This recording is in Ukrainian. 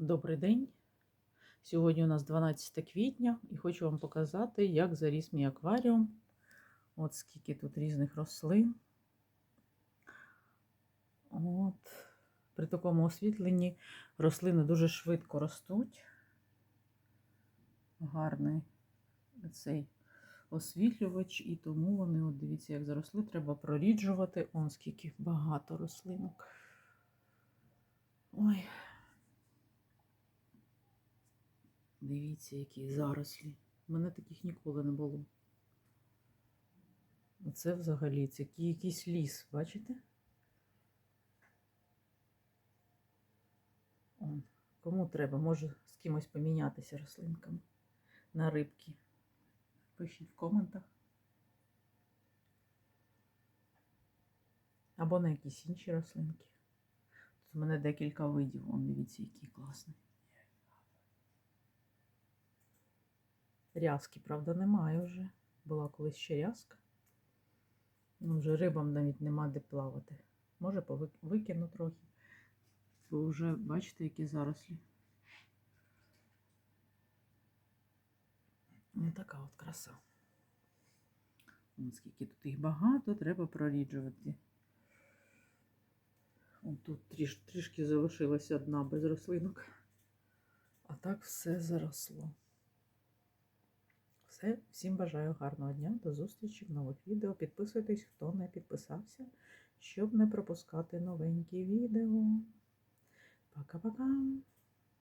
Добрий день. Сьогодні у нас 12 квітня і хочу вам показати, як заріс мій акваріум. От скільки тут різних рослин. От. При такому освітленні рослини дуже швидко ростуть. Гарний цей освітлювач, і тому вони, от дивіться, як заросли, треба проріджувати. Он скільки багато рослинок. Ой. Дивіться, які зарослі. У мене таких ніколи не було. Оце взагалі це якийсь ліс, бачите? Он. Кому треба, може з кимось помінятися рослинками на рибки. Пишіть в коментах. Або на якісь інші рослинки. Тут у мене декілька видів. Вон, дивіться, який класний. Рязки, правда, немає вже. Була колись ще рязка. Ну, вже рибам навіть нема де плавати. Може, викину трохи. Бо вже бачите, які зарослі. Ось така от краса. Ось скільки тут їх багато, треба проріджувати. От тут тріш, трішки залишилася одна без рослинок. А так все заросло. Все, всім бажаю гарного дня, до зустрічі в нових відео. Підписуйтесь, хто не підписався, щоб не пропускати новенькі відео. Пока-пока!